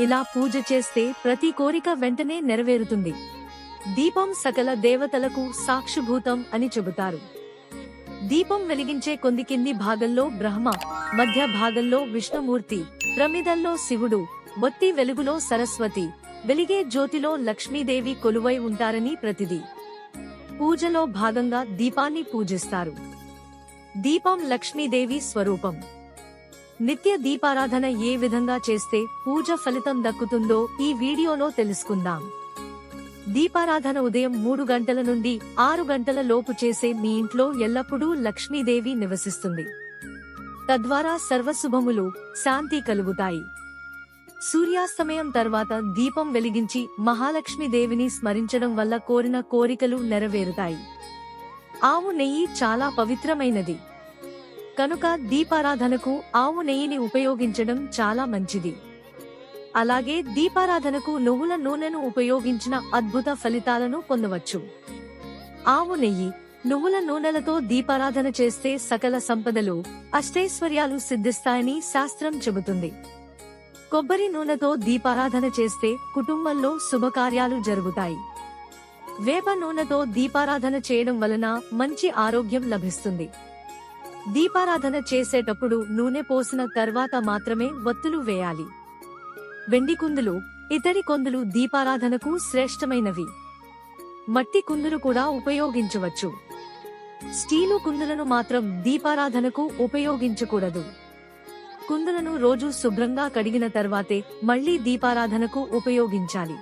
ఇలా పూజ చేస్తే ప్రతి కోరిక వెంటనే నెరవేరుతుంది. దీపం సకల దేవతలకు సాక్షిభూతం అని చెబుతారు. దీపం వెలిగించే కొంది కింది భాగంలో బ్రహ్మ మధ్య భాగంలో విష్ణుమూర్తి ప్రమిదల్లో శివుడు బొత్తి వెలుగులో సరస్వతి వెలిగే జ్యోతిలో లక్ష్మీదేవి కొలువై ఉంటారని ప్రతిది. పూజలో భాగంగా దీపాన్ని పూజిస్తారు. దీపం లక్ష్మీదేవి స్వరూపం. నిత్య దీపారాధన ఏ విధంగా చేస్తే పూజ ఫలితం దక్కుతుందో ఈ వీడియోలో తెలుసుకుందాం. దీపారాధన ఉదయం మూడు గంటల నుండి ఆరు గంటల లోపు చేసే మీ ఇంట్లో ఎల్లప్పుడూ లక్ష్మీదేవి నివసిస్తుంది. తద్వారా సర్వశుభములు శాంతి కలుగుతాయి. సూర్యాస్తమయం తర్వాత దీపం వెలిగించి మహాలక్ష్మీదేవిని స్మరించడం వల్ల కోరిన కోరికలు నెరవేరుతాయి. ఆవు నెయ్యి చాలా పవిత్రమైనది. కనుక దీపారాధనకు ఆవు నెయ్యిని ఉపయోగించడం చాలా మంచిది. అలాగే దీపారాధనకు నువ్వుల నూనెను ఉపయోగించిన అద్భుత ఫలితాలను పొందవచ్చు. ఆవు నెయ్యి నువ్వుల నూనెలతో దీపారాధన చేస్తే సకల సంపదలు అష్టైశ్వర్యాలు సిద్ధిస్తాయని శాస్త్రం చెబుతుంది. కొబ్బరి నూనెతో దీపారాధన చేస్తే కుటుంబంలో శుభకార్యాలు జరుగుతాయి. వేప నూనెతో దీపారాధన చేయడం వలన మంచి ఆరోగ్యం లభిస్తుంది. దీపారాధన చేసేటప్పుడు నూనె పోసిన తర్వాత మాత్రమే వత్తులు వేయాలి. వెండి కుందులు ఇతడి కొందులు దీపారాధనకు శ్రేష్టమైనవి. మట్టి కుందులు కూడా ఉపయోగించవచ్చు. స్టీలు కుందులను మాత్రం దీపారాధనకు ఉపయోగించకూడదు. కుందులను రోజు శుభ్రంగా కడిగిన తర్వాతే మళ్ళీ దీపారాధనకు ఉపయోగించాలి.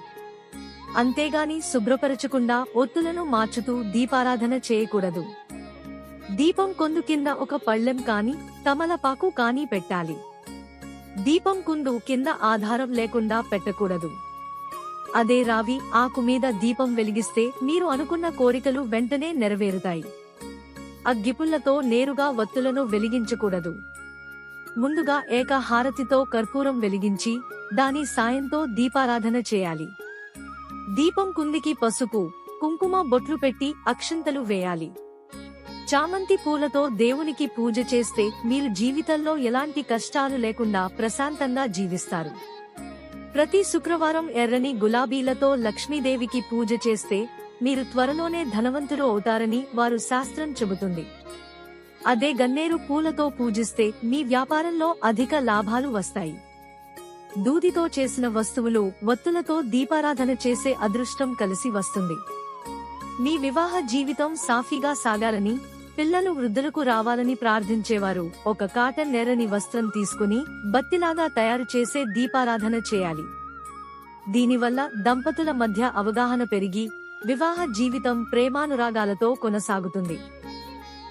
అంతేగాని శుభ్రపరచకుండా ఒత్తులను మార్చుతూ దీపారాధన చేయకూడదు. దీపం కొందు కింద ఒక పళ్ళెం కాని తమలపాకు కాని పెట్టాలి. దీపం కుందు కింద ఆధారం లేకుండా పెట్టకూడదు. అదే రావి ఆకు మీద దీపం వెలిగిస్తే మీరు అనుకున్న కోరికలు వెంటనే నెరవేరుతాయి. అగ్గిపుల్లతో నేరుగా వత్తులను వెలిగించకూడదు. ముందుగా ఏక హారతితో కర్పూరం వెలిగించి దాని సాయంతో దీపారాధన చేయాలి. దీపం కుందికి పసుపు కుంకుమ బొట్లు పెట్టి అక్షంతలు వేయాలి. చామంతి పూలతో దేవునికి పూజ చేస్తే మీరు జీవితంలో ఎలాంటి కష్టాలు లేకుండా ప్రశాంతంగా జీవిస్తారు. ప్రతి శుక్రవారం ఎర్రని గులాబీలతో లక్ష్మీదేవికి పూజ చేస్తే మీరు త్వరలోనే ధనవంతులు అవుతారని వారు శాస్త్రం చెబుతుంది. అదే గన్నేరు పూలతో పూజిస్తే మీ వ్యాపారంలో అధిక లాభాలు వస్తాయి. దూదితో చేసిన వస్తువులు వత్తులతో దీపారాధన చేసే అదృష్టం కలిసి వస్తుంది. మీ వివాహ జీవితం సాఫీగా సాగాలని పిల్లలు వృద్ధులకు రావాలని ప్రార్థించేవారు. ఒక కాటన్ నెరని వస్త్రం తీసుకుని బత్తిలాగా తయారు చేసే దీపారాధన చేయాలి. దీనివల్ల దంపతుల మధ్య అవగాహన పెరిగి వివాహ జీవితం ప్రేమానురాగాలతో కొనసాగుతుంది.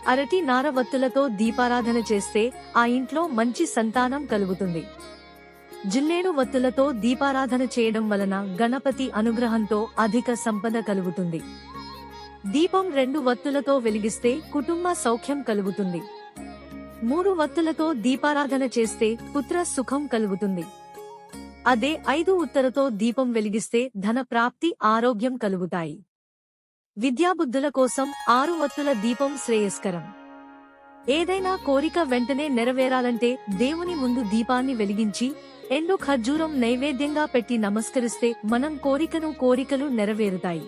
అరటి నారవత్తులతో దీపారాధన చేస్తే ఆ ఇంట్లో మంచి సంతానం కలుగుతుంది. జిల్లేడు వత్తులతో దీపారాధన చేయడం వలన గణపతి అనుగ్రహంతో అధిక సంపద కలుగుతుంది. దీపం రెండు వత్తులతో వెలిగిస్తే కుటుంబ సౌఖ్యం కలుగుతుంది. మూడు వత్తులతో దీపారాధన చేస్తే పుత్ర సుఖం కలుగుతుంది. అదే ఐదు ఉత్తరతో దీపం వెలిగిస్తే ధన ప్రాప్తి ఆరోగ్యం కలుగుతాయి. విద్యాబుద్ధుల కోసం ఆరు వత్తుల దీపం శ్రేయస్కరం. ఏదైనా కోరిక వెంటనే నెరవేరాలంటే దేవుని ముందు దీపాన్ని వెలిగించి ఎండు ఖర్జూరం నైవేద్యంగా పెట్టి నమస్కరిస్తే మనం కోరికను కోరికలు నెరవేరుతాయి.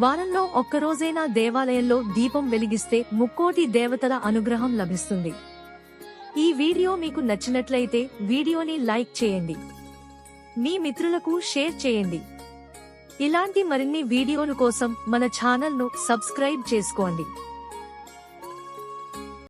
వారంలో ఒక్కరోజైనా దేవాలయంలో దీపం వెలిగిస్తే ముక్కోటి దేవతల అనుగ్రహం లభిస్తుంది. ఈ వీడియో మీకు నచ్చినట్లయితే వీడియోని లైక్ చేయండి. మీ మిత్రులకు షేర్ చేయండి. ఇలాంటి మరిన్ని వీడియోల కోసం మన ఛానల్ను సబ్స్క్రైబ్ చేసుకోండి.